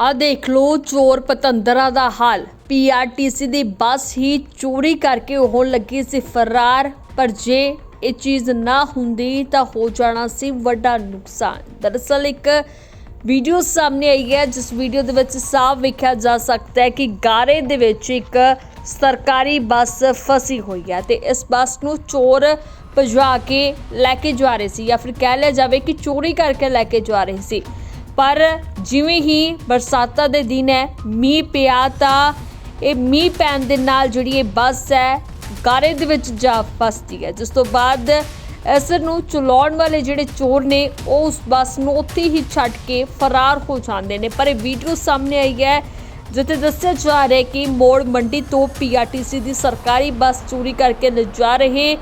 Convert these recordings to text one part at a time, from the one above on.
ਆ ਦੇਖ ਲੋ ਚੋਰ ਪਤੰਦਰਾ ਦਾ ਹਾਲ। ਪੀਆਰਟੀਸੀ ਦੀ ਬੱਸ ਹੀ ਚੋਰੀ ਕਰਕੇ ਉਹ ਲੱਗੀ ਸੀ ਫਰਾਰ, ਪਰ ਜੇ ਇਹ ਚੀਜ਼ ਨਾ ਹੁੰਦੀ ਤਾਂ ਹੋ ਜਾਣਾ ਸੀ ਵੱਡਾ ਨੁਕਸਾਨ। ਦਰਅਸਲ ਇੱਕ ਵੀਡੀਓ ਸਾਹਮਣੇ ਆਈ ਹੈ, ਜਿਸ ਵੀਡੀਓ ਦੇ ਵਿੱਚ ਸਾਫ਼ ਵੇਖਿਆ ਜਾ ਸਕਦਾ ਹੈ ਕਿ ਗਾਰੇ ਦੇ ਵਿੱਚ ਇੱਕ ਸਰਕਾਰੀ ਬੱਸ ਫਸੀ ਹੋਈ ਹੈ ਤੇ ਇਸ ਬੱਸ ਨੂੰ ਚੋਰ ਭਜਵਾ ਕੇ ਲੈ ਕੇ ਜਾ ਰਹੇ ਸੀ ਜਾਂ ਫਿਰ ਕਹਿ ਲਿਆ ਜਾਵੇ ਕਿ ਚੋਰੀ ਕਰਕੇ ਲੈ ਕੇ ਜਾ ਰਹੇ ਸੀ। ਪਰ ਜਿਵੇਂ ਹੀ ਬਰਸਾਤਾਂ ਦੇ ਦਿਨ ਹੈ, ਮੀਂਹ ਪਿਆ ਤਾਂ ਇਹ ਮੀਂਹ ਪੈਣ ਦੇ ਨਾਲ ਜਿਹੜੀ ਇਹ ਬੱਸ ਹੈ, ਗਾਰੇ ਦੇ ਵਿੱਚ ਜਾ ਫਸਦੀ ਹੈ। ਜਿਸ ਤੋਂ ਬਾਅਦ ਇਸ ਨੂੰ ਚਲਾਉਣ ਵਾਲੇ ਜਿਹੜੇ ਚੋਰ ਨੇ, ਉਹ ਉਸ ਬੱਸ ਨੂੰ ਉੱਥੇ ਹੀ ਛੱਡ ਕੇ ਫਰਾਰ ਹੋ ਜਾਂਦੇ ਨੇ। ਪਰ ਇਹ ਵੀਡੀਓ ਸਾਹਮਣੇ ਆਈ ਹੈ, ਜਿੱਥੇ ਦੱਸਿਆ ਜਾ ਰਿਹਾ ਹੈ ਕਿ ਮੋੜ ਮੰਡੀ ਤੋਂ ਪੀਆਰਟੀਸੀ ਦੀ ਸਰਕਾਰੀ ਬੱਸ ਚੋਰੀ ਕਰਕੇ ਲਿਜਾ ਰਹੇ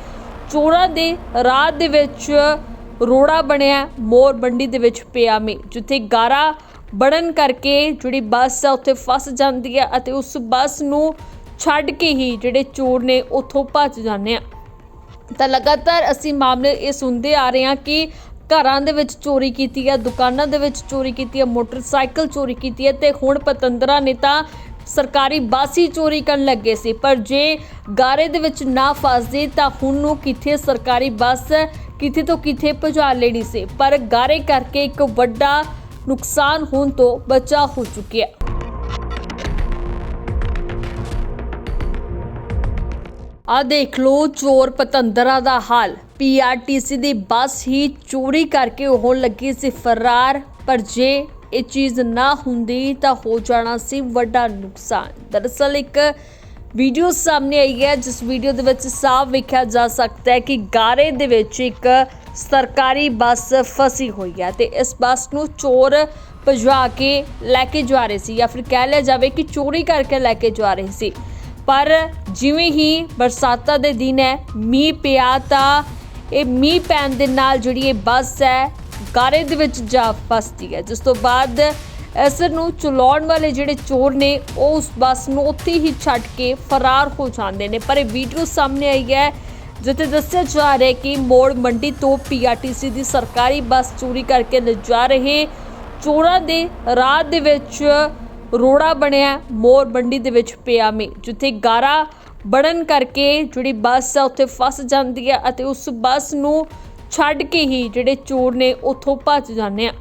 ਚੋਰਾਂ ਦੇ ਰਾਹ ਦੇ ਵਿੱਚ ਰੋੜਾ ਬਣਿਆ, ਮੋਰ ਮੰਡੀ ਦੇ ਵਿੱਚ ਪਿਆ ਮੇ ਜਿੱਥੇ ਗਾਰਾ ਬਣਨ ਕਰਕੇ ਜਿਹੜੀ ਬੱਸ ਆ, ਉੱਥੇ ਫਸ ਜਾਂਦੀ ਹੈ ਅਤੇ ਉਸ ਬੱਸ ਨੂੰ ਛੱਡ ਕੇ ਹੀ ਜਿਹੜੇ ਚੋਰ ਨੇ ਉੱਥੋਂ ਭੱਜ ਜਾਂਦੇ ਆ। ਤਾਂ ਲਗਾਤਾਰ ਅਸੀਂ ਮਾਮਲੇ ਇਹ ਸੁਣਦੇ ਆ ਰਹੇ ਹਾਂ ਕਿ ਘਰਾਂ ਦੇ ਵਿੱਚ ਚੋਰੀ ਕੀਤੀ ਹੈ ਦੁਕਾਨਾਂ ਦੇ ਵਿੱਚ ਚੋਰੀ ਕੀਤੀ ਹੈ ਮੋਟਰਸਾਈਕਲ ਚੋਰੀ ਕੀਤੀ ਹੈ ਤੇ ਹੁਣ ਪਤੰਦਰਾ ਨੇ ਤਾਂ ਸਰਕਾਰੀ ਬੱਸ ਹੀ ਚੋਰੀ ਕਰਨ ਲੱਗੇ ਸੀ, ਪਰ ਜੇ ਗਾਰੇ ਦੇ ਵਿੱਚ ਨਾ ਫਸਦੇ ਤਾਂ ਹੁਣ ਨੂੰ ਕਿੱਥੇ ਸਰਕਾਰੀ ਬੱਸ ਕਿੱਥੇ ਤੋਂ ਕਿੱਥੇ ਪਹੁੰਚਾ ਲੈਣੀ ਸੀ? ਪਰ ਗਾਰੇ ਕਰਕੇ ਇੱਕ ਵੱਡਾ ਨੁਕਸਾਨ ਹੋਣ ਤੋਂ ਬਚਾ ਹੋ ਚੁੱਕਿਆ। ਆ ਦੇਖ ਲੋ ਚੋਰ ਪਤੰਦਰਾ ਦਾ ਹਾਲ। ਪੀਆਰਟੀਸੀ ਦੀ ਬੱਸ ਹੀ ਚੋਰੀ ਕਰਕੇ ਉਹ ਲੱਗੀ ਸੀ ਫਰਾਰ, ਪਰ ਜੇ ਇਹ ਚੀਜ਼ ਨਾ ਹੁੰਦੀ ਤਾਂ ਹੋ ਜਾਣਾ ਸੀ ਵੱਡਾ ਨੁਕਸਾਨ। ਦਰਅਸਲ ਇੱਕ ਵੀਡੀਓ ਸਾਹਮਣੇ ਆਈ ਹੈ, ਜਿਸ ਵੀਡੀਓ ਦੇ ਵਿੱਚ ਸਾਫ਼ ਵੇਖਿਆ ਜਾ ਸਕਦਾ ਹੈ ਕਿ ਗਾਰੇ ਦੇ ਵਿੱਚ ਇੱਕ ਸਰਕਾਰੀ ਬੱਸ ਫਸੀ ਹੋਈ ਹੈ ਤੇ ਇਸ ਬੱਸ ਨੂੰ ਚੋਰ ਭਜਵਾ ਕੇ ਲੈ ਕੇ ਜਾ ਰਹੇ ਸੀ ਜਾਂ ਫਿਰ ਕਹਿ ਲਿਆ ਜਾਵੇ ਕਿ ਚੋਰੀ ਕਰਕੇ ਲੈ ਕੇ ਜਾ ਰਹੇ ਸੀ। ਪਰ ਜਿਵੇਂ ਹੀ ਬਰਸਾਤਾਂ ਦੇ ਦਿਨ ਹੈ, ਮੀਂਹ ਪਿਆ ਤਾਂ ਇਹ ਮੀਂਹ ਪੈਣ ਦੇ ਨਾਲ ਜਿਹੜੀ ਇਹ ਬੱਸ ਹੈ ਗਾਰੇ ਦੇ ਵਿੱਚ ਜਾ ਫਸਦੀ ਹੈ। ਜਿਸ ਤੋਂ ਬਾਅਦ ਇਸ ਨੂੰ ਚਲਾਉਣ ਵਾਲੇ ਜਿਹੜੇ ਚੋਰ ਨੇ, ਉਹ ਉਸ ਬੱਸ ਨੂੰ ਉੱਥੇ ਹੀ ਛੱਡ ਕੇ ਫਰਾਰ ਹੋ ਜਾਂਦੇ ਨੇ। ਪਰ ਇਹ ਵੀਡੀਓ ਸਾਹਮਣੇ ਆਈ ਹੈ, ਜਿੱਥੇ ਦੱਸਿਆ ਜਾ ਰਿਹਾ ਕਿ ਮੋੜ ਮੰਡੀ ਤੋਂ ਪੀਆਰਟੀਸੀ ਦੀ ਸਰਕਾਰੀ ਬੱਸ ਚੋਰੀ ਕਰਕੇ ਲਿਜਾ ਰਹੇ ਚੋਰਾਂ ਦੇ ਰਾਹ ਦੇ ਵਿੱਚ ਰੋੜਾ ਬਣਿਆ ਮੋਰ ਮੰਡੀ ਦੇ ਵਿੱਚ ਪਿਆ ਮੇ ਜਿੱਥੇ ਗਾਰਾ ਬਣਨ ਕਰਕੇ ਜਿਹੜੀ ਬੱਸ ਆ, ਉੱਥੇ ਫਸ ਜਾਂਦੀ ਹੈ ਅਤੇ ਉਸ ਬੱਸ ਨੂੰ ਛੱਡ ਕੇ ਹੀ ਜਿਹੜੇ ਚੋਰ ਨੇ ਉੱਥੋਂ ਭੱਜ ਜਾਂਦੇ ਆ।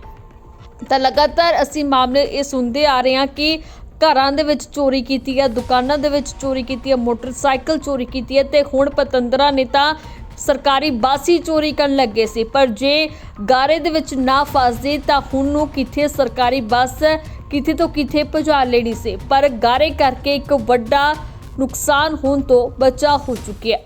ਤਾਂ ਲਗਾਤਾਰ ਅਸੀਂ ਮਾਮਲੇ ਇਹ ਸੁਣਦੇ ਆ ਰਹੇ ਹਾਂ ਕਿ ਘਰਾਂ ਦੇ ਵਿੱਚ ਚੋਰੀ ਕੀਤੀ ਹੈ, ਦੁਕਾਨਾਂ ਦੇ ਵਿੱਚ ਚੋਰੀ ਕੀਤੀ ਹੈ, ਮੋਟਰਸਾਈਕਲ ਚੋਰੀ ਕੀਤੀ ਹੈ ਤੇ ਹੁਣ ਪਤੰਦਰਾ ਨੇ ਤਾਂ ਸਰਕਾਰੀ ਬੱਸ ਹੀ ਚੋਰੀ ਕਰਨ ਲੱਗੇ ਸੀ। ਪਰ ਜੇ ਗਾਰੇ ਦੇ ਵਿੱਚ ਨਾ ਫਸਦੇ ਤਾਂ ਹੁਣ ਨੂੰ ਕਿੱਥੇ ਸਰਕਾਰੀ ਬੱਸ ਕਿੱਥੇ ਤੋਂ ਕਿੱਥੇ ਪਹੁੰਚਾ ਲੈਣੀ ਸੀ? ਪਰ ਗਾਰੇ ਕਰਕੇ ਇੱਕ ਵੱਡਾ ਨੁਕਸਾਨ ਹੋਣ ਤੋਂ ਬਚਾ ਹੋ ਚੁੱਕਿਆ।